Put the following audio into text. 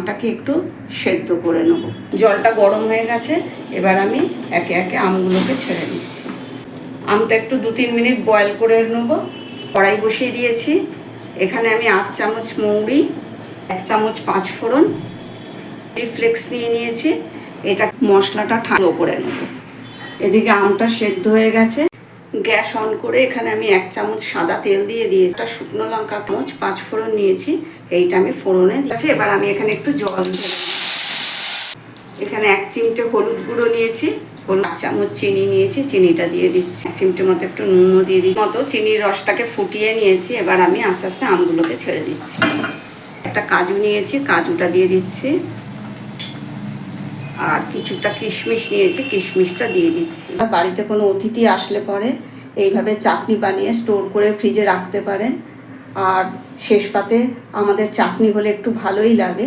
আমটাকে একটু সেদ্ধ করে নেব। জলটা গরম হয়ে গেছে, এবার আমি একে একে আমগুলোকে ছেড়ে দিচ্ছি। আমটা একটু দু তিন মিনিট বয়েল করে নেব। কড়াই বসিয়ে দিয়েছি। এখানে আমি আট চামচ মৌরি, এক চামচ পাঁচ ফোড়ন ফ্লেক্স নিয়ে নিয়েছি। এটা মশলাটা ঠান্ডা করে নেব। এদিকে আমটা সেদ্ধ হয়ে গেছে। গ্যাস অন করে এখানে আমি এক চামচ সাদা তেল দিয়ে দিয়েছি। একটা শুকনো লঙ্কা চামচ, পাঁচ ফোড়ন নিয়েছি। এইটা আমি ফোড়নে দিয়েছি। এবার আমি এখানে একটু জল ঢেলে। এখানে এক চিমটে হলুদ গুঁড়ো নিয়েছি। হলুদ এক চামচ চিনি নিয়েছি। চিনিটা দিয়ে দিচ্ছি। এক চিমটে মতো একটু নুনও দিয়ে দিচ্ছি। মতো চিনির রসটাকে ফুটিয়ে নিয়েছি। এবার আমি আস্তে আস্তে আমগুলোকে ছেড়ে দিচ্ছি। একটা কাজু নিয়েছি। কাজুটা দিয়ে দিচ্ছি। আর কিছুটা কিশমিশ নিয়েছি, কিশমিশটা দিয়ে দিচ্ছি। বাড়িতে কোনো অতিথি আসলে পরে এইভাবে চাটনি বানিয়ে স্টোর করে ফ্রিজে রাখতে পারেন। আর শেষ পাতে আমাদের চাটনি হলে একটু ভালোই লাগে।